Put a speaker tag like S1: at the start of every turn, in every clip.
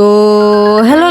S1: তো hello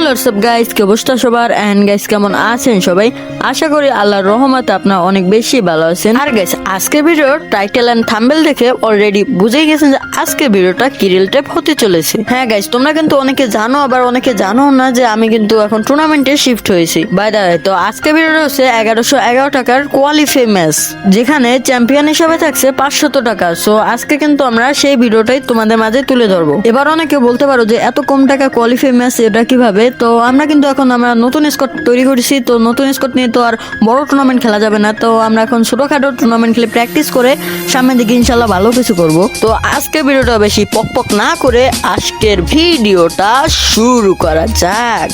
S1: WhatsApp guys কি অবস্থা সবার? অ্যান্ড গাইস কেমন আছেন সবাই? আশা করি আল্লাহর রহমতে আপনারা অনেক বেশি ভালো আছেন। আর গাইস আজকের ভিডিওর টাইটেল অ্যান্ড থাম্বেল দেখে অলরেডি বুঝেই গেছেন যে আজকের ভিডিওটা কিরিল টাইপ হতে চলেছে। হ্যাঁ গাইস তোমরা কিন্তু অনেকে জানো, আবার অনেকে জানো না যে আমি কিন্তু এখন টুর্নামেন্টে শিফট হয়েছি। বাই দা তো আজকের ভিডিওটা হচ্ছে এগারোশো এগারো টাকার কোয়ালিফাই ম্যাচ যেখানে চ্যাম্পিয়ন হিসাবে থাকছে পাঁচশত টাকা। সো আজকে কিন্তু আমরা সেই ভিডিওটাই তোমাদের মাঝে তুলে ধরবো। এবার অনেকে বলতে পারো যে এত কম টাকা কোয়ালিফাই ম্যাচ এটা কীভাবে তো আমরা কিন্তু এখন আমরা নতুন স্কট তৈরি করেছি তো নতুন স্কট নিয়ে তো আর বড় টুর্নামেন্ট খেলা যাবে না। তো আমরা এখন ছোটখাটো টুর্নামেন্ট খেলে প্র্যাকটিস করে সামনের দিকে ইনশাল্লাহ ভালো কিছু করব। তো আজকের ভিডিওটা বেশি পক পক না করে আজকের ভিডিওটা শুরু করা যাক।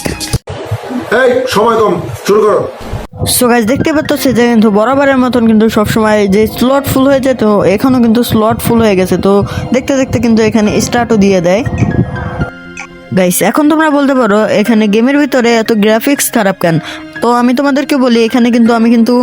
S2: এই সময় কম শুরু করো।
S1: সো দেখতে পাচ্ছ যে কিন্তু বরাবরের মতন কিন্তু সবসময় যে স্লট ফুল হয়ে এখনও কিন্তু স্লট ফুল হয়ে গেছে। তো দেখতে দেখতে কিন্তু এখানে স্টার্টও দিয়ে দেয়। গাইস এখন তোমরা বলতে পারো এখানে গেমের ভিতরে এত গ্রাফিক্স খারাপ কেন? তো আমি তোমাদেরকে বলি, এখানে কিন্তু আমি কিন্তু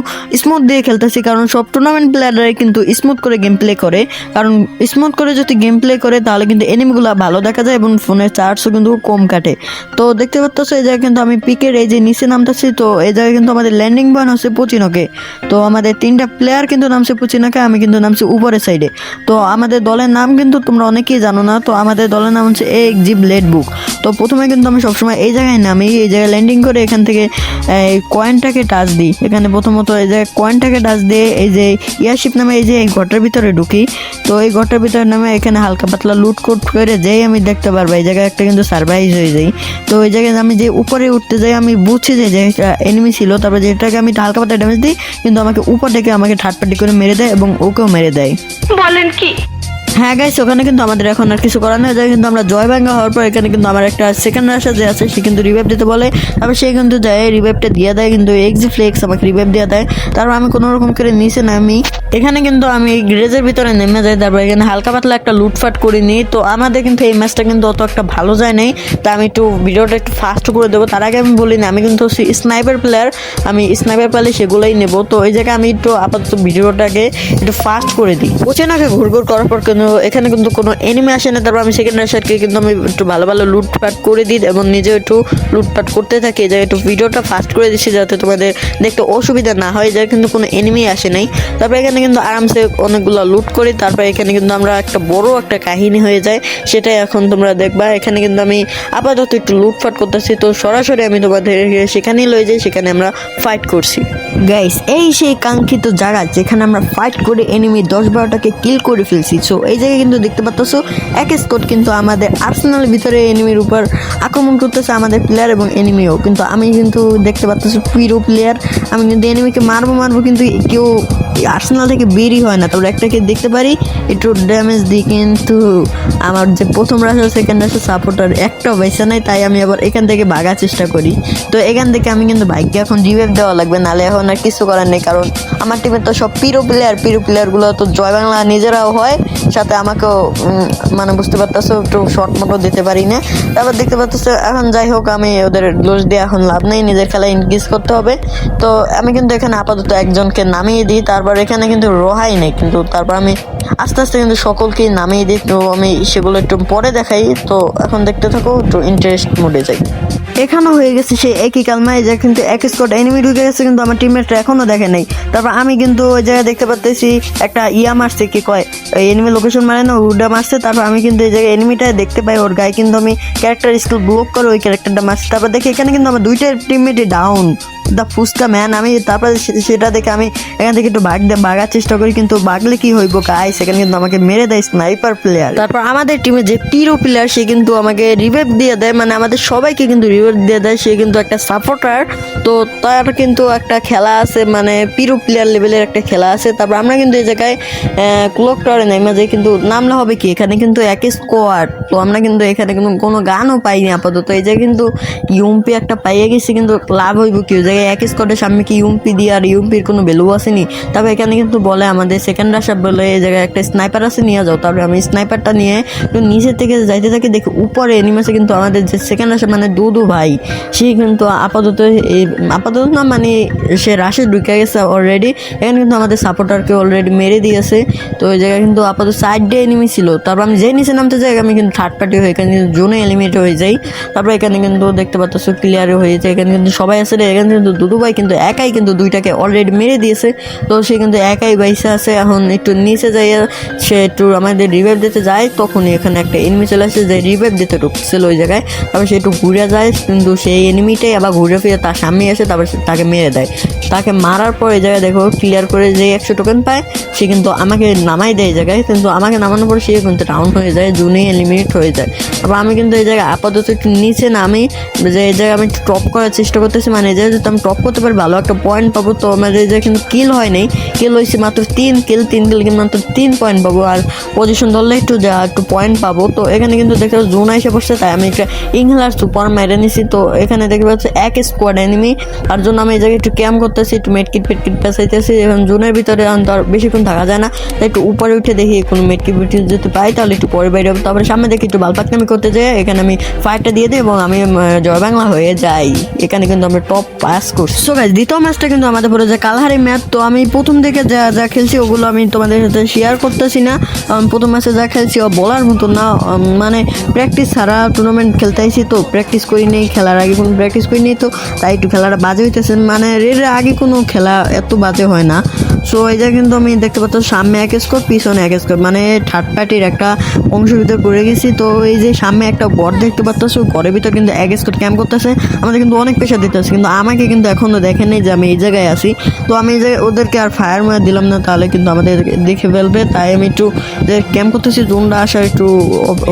S1: স্মুথ দিয়ে খেলতেছি, কারণ সব টুর্নামেন্ট প্লেয়াররাই কিন্তু স্মুথ করে গেম প্লে করে। কারণ স্মুথ করে যদি গেম প্লে করে, তাহলে কিন্তু এনিমিগুলো ভালো দেখা যায় এবং ফোনের চার্জও কিন্তু কম কাটে। তো দেখতে পাচ্ছ, এই জায়গায় কিন্তু আমি পিকের এই যে নিচে নামতেছি, তো এই জায়গায় কিন্তু আমাদের ল্যান্ডিং পয়েন্ট হচ্ছে পুচিনোকে। তো আমাদের তিনটা প্লেয়ার কিন্তু নামছে পুচিনোকে, আমি কিন্তু নামছি উপরের সাইডে তো আমাদের দলের নাম কিন্তু তোমরা অনেকেই জানো না, তো আমাদের দলের নাম হচ্ছে এক জি ব্লেড বুক তো প্রথমে কিন্তু আমি সবসময় এই জায়গায় নামি, এই জায়গায় ল্যান্ডিং করে এখান থেকে এই কয়েনটাকে টাচ দিই। এখানে প্রথমত এই যে কয়েনটাকে টাচ দিয়ে এই যে ইয়ারশিপ নামে এই যে এই ঘরটার ভিতরে ঢুকি। তো এই ঘরটার ভিতরে নামে এখানে হালকা পাতলা লুট কুট করে যেই আমি দেখতে পারব, এই জায়গায় একটা কিন্তু সারপ্রাইজ হয়ে যাই তো ওই জায়গায় আমি যে উপরে উঠতে যাই, আমি বুঝছি যে এনিমি ছিল, তারপরে যেটাকে আমি হালকা পাতলা ড্যামেজ দিই, কিন্তু আমাকে উপর থেকে আমাকে ঠাট পাটি করে মেরে দেয় এবং ওকেও মেরে দেয়।
S3: বলেন কি?
S1: হ্যাঁ গাইস ওখানে কিন্তু আমাদের এখন আর কিছু করার নেই। যাই কিন্তু আমরা জয় ভাঙ্গা হওয়ার পর এখানে কিন্তু আমার একটা সেকেন্ড রাশা যে আছে, সে কিন্তু রিভাইভ দিতে বলে। তারপর সে কিন্তু যায় রিভাইভটা দিয়ে দেয়, কিন্তু এক্সি ফ্লেক্স আমাকে রিভাইভ দিয়ে দেয়। তারপর আমি কোনো রকম করে নিচে নামি। এখানে কিন্তু আমি গ্রেজের ভিতরে নেমে যাই, তারপর এখানে হালকা পাতলা একটা লুটফাট করে নিই তো আমাদের কিন্তু এই ম্যাচটা কিন্তু অত একটা ভালো যায় নাই। তা আমি একটু ভিডিওটা একটু ফাস্ট করে দেবো। তার আগে আমি বলি না, আমি কিন্তু স্নাইপার প্লেয়ার আমি স্নাইপার পেলে সেগুলোই নেব। তো ওই জায়গায় আমি একটু আপাতত ভিডিওটাকে একটু ফাস্ট করে দিই। ওচেনাকে ঘুর ঘুর করার পর কিন্তু এখানে কিন্তু কোনো এনিমি আসে না। তারপর আমি সেকেন্ড রাশারকে কিন্তু আমি একটু ভালো ভালো লুটপাট করে দিই এবং নিজেও একটু লুটপাট করতে থাকি। জায়গায় একটু ভিডিওটা ফাস্ট করে দিচ্ছি যাতে তোমাদের দেখতে অসুবিধা না হয়। যার কিন্তু কোনো এনিমি আসে নাই। তারপর এখানে কিন্তু আরামসে অনেকগুলো লুট করি। তারপর এখানে কিন্তু আমরা একটা বড় একটা কাহিনী হয়ে যায়। সেটাই এখন তোমরা দেখবা। এখানে কিন্তু আমি আপাতত একটু লুটপাট করতেছি। তো সরাসরি আমি তোমাদের সেখানেই লয়ে যাই। সেখানে আমরা ফাইট করছি। গাইস এই সেই কাঙ্ক্ষিত জায়গা যেখানে আমরা ফাইট করে এনিমি দশ বারোটাকে কিল করে ফেলছি। সো এই জায়গায় কিন্তু দেখতে পাচ্ছ এক স্কোট কিন্তু আমাদের আর্সেনালের ভিতরে এনিমির উপর আক্রমণ করতেছে আমাদের প্লেয়ার এবং এনিমিও কিন্তু আমি কিন্তু দেখতে পাচ্ছি পিরো প্লেয়ার আমি কিন্তু এনিমিকে মারবো মারবো কিন্তু কেউ আর্সেনাল থেকে বেরই হয় না। তারপর একটাকে দেখতে পারি, একটু ড্যামেজ দিই কিন্তু আমার যে প্রথম রাশা সেকেন্ড রাশা সাপোর্টার একটাও বেছে নাই, তাই আমি আবার এখান থেকে ভাগার চেষ্টা করি। তো এখান থেকে আমি কিন্তু বাইককে এখন রিভাইভ দেওয়া লাগবে, নালে এখন আর কিছু করার নেই, কারণ আমার টিমে তো সব পিরো প্লেয়ার পিরো প্লেয়ারগুলো তো জয় বাংলা নিজেরাও হয়, সাথে আমাকেও মানে বুঝতে পারতেছো, একটু শর্ট মতো দিতে পারি না। তারপর দেখতে পাচ্ছ এখন যাই হোক, আমি ওদের দোষ দিয়ে এখন লাভ নেই, নিজের খেলা ইনক্রিজ করতে হবে। তো আমি কিন্তু এখানে আপাতত একজনকে নামিয়ে দিই, তারপর এখানে কিন্তু রোহাই নেই, কিন্তু তারপর আমি আস্তে আস্তে কিন্তু সকলকেই নামিয়ে দিই, তো আমি সেগুলো একটু পরে দেখাই। তো এখন দেখতে থাকো, একটু ইন্টারেস্ট মোডে যাই। এখানেও হয়ে গেছে সেই একই কালমায় যে কিন্তু এক স্কোয়াড এনিমি ঢুকে গেছে কিন্তু আমার টিমমেটরা এখনও দেখে নাই। তারপর আমি কিন্তু ওই জায়গায় দেখতে পাচ্তেছি একটা ইয়া মারছে কি কয় এনিমি লোকেশন মানে না উডা মারছে, তারপর আমি কিন্তু এই জায়গায় এনিমিটা দেখতে পাই, ওর গায়ে কিন্তু আমি ক্যারেক্টার স্কিল ব্লক করে ওই ক্যারেক্টারটা মারছি। তারপর দেখি এখানে কিন্তু আমার দুইটা টিমমেটই ডাউন দ্য ফুসকা ম্যান আমি তারপরে সেটা দেখে আমি এখান থেকে একটু ভাগ দে ভাগার চেষ্টা করি, কিন্তু ভাগলে কি হইব গাই সেখানে কিন্তু আমাকে মেরে দেয় স্নাইপার প্লেয়ার তারপর আমাদের টিমে যে পিরো প্লেয়ার সে কিন্তু আমাকে রিভাইভ দিয়ে দেয় মানে আমাদের সবাইকে কিন্তু রিভাইভ দিয়ে দেয়, সে কিন্তু একটা সাপোর্টার তো তার কিন্তু একটা খেলা আছে মানে পিরো প্লেয়ার লেভেলের একটা খেলা আছে। তারপর আমরা কিন্তু এই জায়গায় ক্লোক টাওয়ারে নেই মাঝে কিন্তু নামলে হবে কি? এখানে কিন্তু এক স্কোয়াড তো আমরা কিন্তু এখানে কিন্তু কোনো গানও পাইনি আপাতত। এই জায়গায় কিন্তু ইউমপি একটা পাইয়ে গেছি, কিন্তু লাভ হইব কি? ওই জায়গায় এক স্কোয়াডের সামনে কি ইউমপি দিয়ে আর ইউমপির কোনো ভ্যালু আসেনি? তবে এখানে কিন্তু বলে আমাদের সেকেন্ড রাশার বলে এই জায়গায় একটা স্নাইপার আছে, নিয়ে যাও। তারপরে আমি স্নাইপারটা নিয়ে একটু নিচের থেকে যাইতে থাকি, দেখি উপরে এনিমেছে কিন্তু আমাদের যে সেকেন্ড রাশার মানে দুদু ভাই, সে কিন্তু আপাতত আপাতত না মানে সে রাশে ঢুকে গেছে অলরেডি এখানে কিন্তু আমাদের সাপোর্টারকে অলরেডি মেরে দিয়েছে। তো ওই জায়গায় কিন্তু আপাতত সাইড এনিমি ছিল। তারপর আমি যে নিচে নামতে যাই, আমি কিন্তু থার্ড পার্টি হয়ে এখানে কিন্তু জোনে এলিমিনেট হয়ে যাই। তারপর এখানে কিন্তু দেখতে পাচ্ছ ক্লিয়ার হয়ে যায়। এখানে কিন্তু সবাই আছে এখানে কিন্তু দুদু ভাই কিন্তু একাই কিন্তু দুইটাকে অলরেডি মেরে দিয়েছে। তো সে কিন্তু একাই বাইসে আছে। এখন একটু নিচে যাই, সে একটু আমাদের রিভাইভ দিতে যায়, তখনই এখানে একটা এনিমি চলে আসে যে রিভাইভ দিতে ঢুকছিল ওই জায়গায়। তারপর সে একটু ঘুরে যায়। কিন্তু সেই এনিমিটাই আবার ঘুরে ফিরে তার সামনে এসে তারপর তাকে মেরে দেয়। তাকে মারার পর এই জায়গায় দেখো ক্লিয়ার করে যে একশো টোকেন পায়, সে কিন্তু আমাকে নামাই দেয় এই জায়গায়, কিন্তু আমাকে নামানোর পর সে কিন্তু ডাউন হয়ে যায় জুনেই এলিমিনেট হয়ে যায়। তারপর আমি কিন্তু এই জায়গায় আপাতত একটু নিচে নামি, যে এই জায়গায় আমি একটু টপ করার চেষ্টা করতেছি মানে এই জায়গায় যদি আমি টপ করতে পারি, ভালো একটা পয়েন্ট পাবো, তো আমাদের এই জায়গায় কিন্তু কিল হয় নাই। কিল হয়েছে মাত্র তিন কিল তিন কিল কিন্তু মাত্র তিন পয়েন্ট পাবো, আর পজিশন ধরলে একটু যা একটু পয়েন্ট পাবো। তো এখানে কিন্তু দেখতে জুন জোন এসে বসছে তাই আমি একটা ইংলার সুপার মেরে নিছি তো এখানে দেখতে পাচ্ছি এক স্কোয়াড এনিমি তার জন্য আমি এই জায়গায় একটু ক্যাম্প করতেছি, একটু মেটকিট ফেটকিট পেঁচাইতেছি। এখন জোনের ভিতরে আর বেশিক্ষণ থাকা যায় না। তাই একটু উপরে উঠে দেখি কোনো মেটকিট ফেটকিট যদি পাই, তাহলে একটু পরে বাইরে তারপরে সামনে দেখি একটু বালপাতনামি করতে যাই এখানে আমি ফায়ারটা দিয়ে দিই এবং আমি জয় বাংলা হয়ে যাই। এখানে কিন্তু আমরা টপ পাস করছি। সো গাইজ দ্বিতীয় ম্যাচটা কিন্তু আমাদের পরে যে কালহারি ম্যাচ, তো আমি প্রথম থেকে যা যা খেলছি ওগুলো আমি তোমাদের সাথে শেয়ার করতেছি না। কারণ প্রথম ম্যাচে যা খেলছি ও বলার মতো না। মানে প্র্যাকটিস ছাড়া টুর্নামেন্ট খেলতে তো প্র্যাকটিস করি নেই খেলার আগে কোনো প্র্যাকটিস করি নেই তো তাই একটু খেলাটা বাজে হইতেছে। মানে এর আগে কোনো খেলা এত বাজে হয় না। সো এই যে কিন্তু আমি দেখতে পাচ্ছ, সামনে এক স্কোর পিছনে এক স্কোর মানে থার্ড পার্টির একটা অংশের ভিতরে পড়ে গেছি। তো এই যে সামনে একটা বর দেখতে পাচ্ছ ঘরের ভিতর কিন্তু এক স্কোর ক্যাম্প করতেছে। আমাদের কিন্তু অনেক পেশা দিতেছে, কিন্তু আমাকে কিন্তু এখনও দেখে নেই যে আমি এই জায়গায় আছি। তো আমি এই যে ওদেরকে আর ফায়ার মার দিলাম না, তাহলে কিন্তু আমাদের দেখে ফেলবে। তাই আমি একটু যে ক্যাম্প করতেছি জোনটা আসার একটু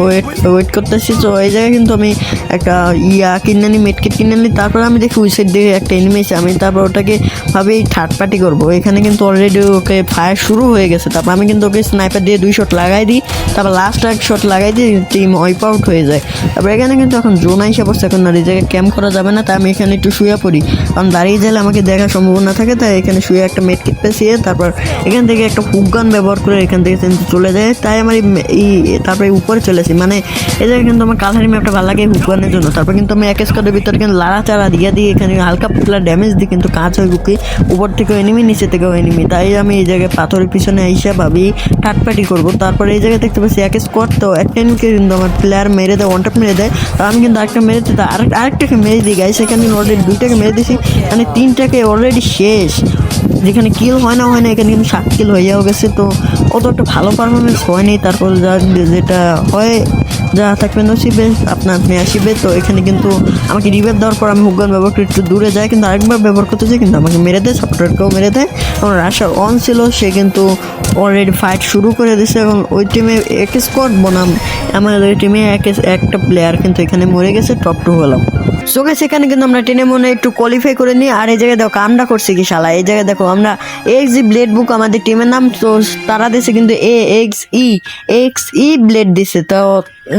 S1: ওয়েট ওয়েট করতেছি। তো এই জায়গায় কিন্তু আমি একটা ইয়া কিনে আনি মেটকিট কিনে আনি, তারপর আমি দেখি সাইড দিয়ে একটা এনিমি আমি তারপর ওটাকে ভাবি থার্ড পার্টি করব। এখানে কিন্তু অলরেডি ওকে ফায়ার শুরু হয়ে গেছে। তারপর আমি কিন্তু ওকে স্নাইপার দিয়ে দুই শট লাগাই দিই, তারপর লাস্ট এক শট লাগাই দিই টিম ওয়াইপ আউট হয়ে যায়। তারপর এখানে কিন্তু এখন জোন আইসা পড়ছে, এখন এই জায়গায় ক্যাম্প করা যাবে না, তাই আমি এখানে একটু শুয়ে পড়ি। কারণ দাঁড়িয়ে গেলে আমাকে দেখার সম্ভাবনা থাকে, তাই এখানে শুয়ে একটা মেটকিট পেঁচিয়ে তারপর এখান থেকে একটা হুকগান ব্যবহার করে এখান থেকে কিন্তু চলে যায়। তাই আমার এই তারপরে উপরে চলে আসি। মানে এই জায়গায় কিন্তু আমার কালারি ম্যাপটা ভালো লাগে হুকগানের জন্য। তারপর কিন্তু আমি এক স্কোয়াডের ভিতরে কিন্তু লাড়া চাড়া দিয়ে দিই এখানে হালকা পাতলা ড্যামেজ দিই কিন্তু কাজ হয় বুকে। উপর থেকেও এনিমি নিচে থেকেও এনিমি তাই আমি এই জায়গায় পাথরের পিছনে আইসা ভাবি টাটপাটি করব। তারপরে এই জায়গায় দেখতে পাচ্ছি এক স্কোয়াড তো একটা এনিমিকে কিন্তু আমার প্লেয়ার মেরে দেয় ওয়ান মেরে দেয়। তো আমি কিন্তু আরেকটা মেরে দিতে, আরেক, আরেকটাকে মেরে দিই গাই সেখানে অলরেডি দুইটাকে মেরে দিছি। মানে তিনটাকে অলরেডি শেষ। যেখানে কিল হয় না হয় না, এখানে কিন্তু সাত কিল হয়ে যাওয়া গেছে, তো অত একটা ভালো পারফরমেন্স হয়নি তারপর যা যেটা হয়, যা থাকবে নসিবে, আপনার আপনি আসিবে, তো এখানে কিন্তু আমাকে রিভাইভ দেওয়ার পর আমি হুকগান ব্যবহার করে একটু দূরে যাই, কিন্তু আরেকবার ব্যবহার করতে চাই কিন্তু আমাকে মেরে দেয় সফটওয়্যারকেও মেরে দেয়। এবং রাশার অন ছিল, সে কিন্তু অলরেডি ফাইট শুরু করে দিয়েছে এবং ওই টিমে এক স্কোয়াড বনাম। আমাদের টিমে এক, একটা প্লেয়ার কিন্তু এখানে মরে গেছে টপ টু হলাম। সো গাইস এখানে কিন্তু আমরা টেনে মনে একটু কোয়ালিফাই করে নিই। আর এই জায়গায় দেখো কামটা করছি কি শালা? এই জায়গায় দেখো, আমরা এক্স ই ব্লেড বুক আমাদের টিমের নাম, তো তারা দিছে কিন্তু A X E X E blade দিছে। তো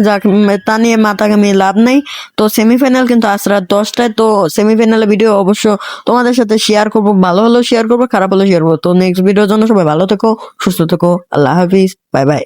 S1: যাক তা নিয়ে মাথা ঘামিয়ে লাভ নাই। তো সেমিফাইনাল কিন্তু আজ রাত দশটায়, তো সেমিফাইনালের ভিডিও অবশ্য তোমাদের সাথে শেয়ার করব। ভালো হলেও শেয়ার করব, খারাপ হলেও শেয়ার করব। তো নেক্সট ভিডিওর জন্য সবাই ভালো থেকো, সুস্থ থেকো। আল্লাহ হাফিজ বাই বাই